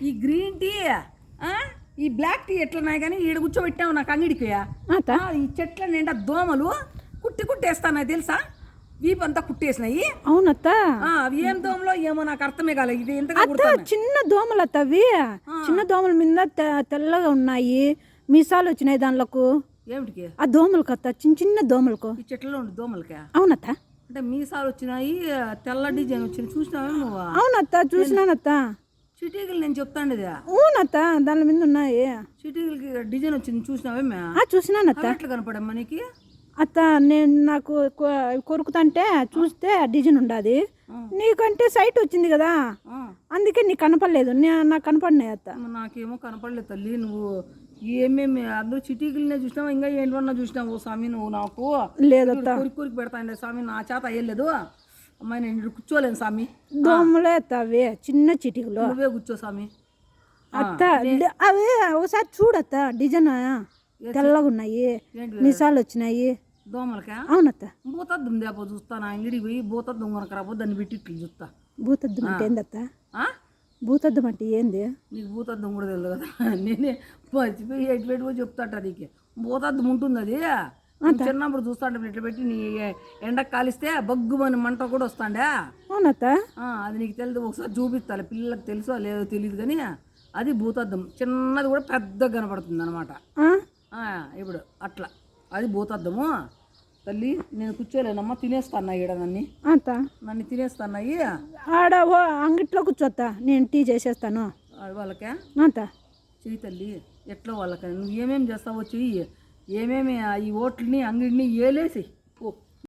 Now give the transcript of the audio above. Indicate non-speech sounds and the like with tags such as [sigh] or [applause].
ఈ green tea ఆ, ఈ బ్లాక్ టీ ఎట్లున్నాయి కానీ ఈడ కూర్చోబెట్టావు నాకు అంగిడికి ఈ చెట్ల నిండా దోమలు కుట్టి కుట్టేస్తాయి తెలుసా? వీపంతా కుట్టేసినాయి అవునత్త. ఆ, అవి ఏం దోమలో ఏమో నాకు అర్థమే కాలేదు. ఇది అత్త చిన్న దోమలు అత్త అవి. చిన్న దోమల మీద తెల్లగా ఉన్నాయి. మీసాలు వచ్చినాయి దానిలకు. ఏమిటికి? ఆ దోమలకు అత్త చిన్న చిన్న దోమలకు. ఈ చెట్లలో ఉండి దోమలకా? అవునత్త. అంటే మీసాలు వచ్చినాయి తెల్ల డిజైన్ వచ్చింది. చూసినావే నువ్వు? అవునత్త చూసినానత్త. చిటీకులు నేను చెప్తాండి ఇది అవునత్త దాని మీద ఉన్నాయి. చిటీకులకి డిజైన్ వచ్చింది చూసినావే మే ఆ చూసినానత్త ఎట్లా కనపడమ్మా నీకు? అత్త నేను నాకు కొరుకుతంటే చూస్తే డిజైన్ ఉండాది. నీకంటే సైట్ వచ్చింది కదా. అందుకే నీకు కనపడలేదు. నాకు కనపడినాయి అత్త. నాకేమో కనపడలేదు తల్లి. నువ్వు ఏమేమి అందరూ చిటీకులనే చూసినావా? ఇంకా ఏంటన్నా చూసినావు? స్వామి నువ్వు నాకు లేదత్త కొరికి కొరికి పెడతాండే. స్వామి నా చేత అయ్యలేదు. అమ్మాయి నేను కూర్చోలేను స్వామి దోమలే అవి చిన్న చిటికలు. నువ్వే కూర్చో స్వామి అత్త అవి ఒకసారి చూడత్త డిజైన్ తెల్లగా ఉన్నాయి మిసాలు వచ్చినాయి. దోమలకా? అవునత్త. భూతద్దం దేపో చూస్తాను అంగిడికి పోయి భూతద్దం కొనకరాబో దాన్ని పెట్టి ఇట్లు చూస్తా. భూతద్దం అంటే ఏందత్త? ఆ? భూతద్దం అంటే ఏంది? నీకు భూతద్దం కూడా తెలియదు కదా [laughs] నేనే మర్చిపోయి ఎటు పెట్టుకో చెప్తాట నీకు. భూతద్దం ఉంటుంది అది చిన్నప్పుడు చూస్తాంటే ఇట్లా పెట్టి నీ ఎండకు కాలిస్తే బగ్గుమని మంట కూడా వస్తాండే. అవునత్త. ఆ, అది నీకు తెలియదు ఒకసారి చూపిస్తాను పిల్లలకు తెలుసో లేదో తెలియదు కానీ అది భూతద్దం చిన్నది కూడా పెద్దగా కనపడుతుంది అనమాట ఆ? ఇప్పుడు అట్లా. అది భూతద్దము తల్లి నేను కూర్చోలేనమ్మా తినేస్తాను ఈడ నన్ను. అత్త నన్ను తినేస్తాన్నాయి ఆడ ఓ అంగిట్లో కూర్చోత్తా నేను టీ చేసేస్తాను. వాళ్ళకే? అత్త చెయ్యి తల్లి ఎట్లా వాళ్ళకి? నువ్వు ఏమేమి చేస్తావో చెయ్యి. ఏమేమి ఆ ఈ ఓట్లని అంగిడిని ఏలేసి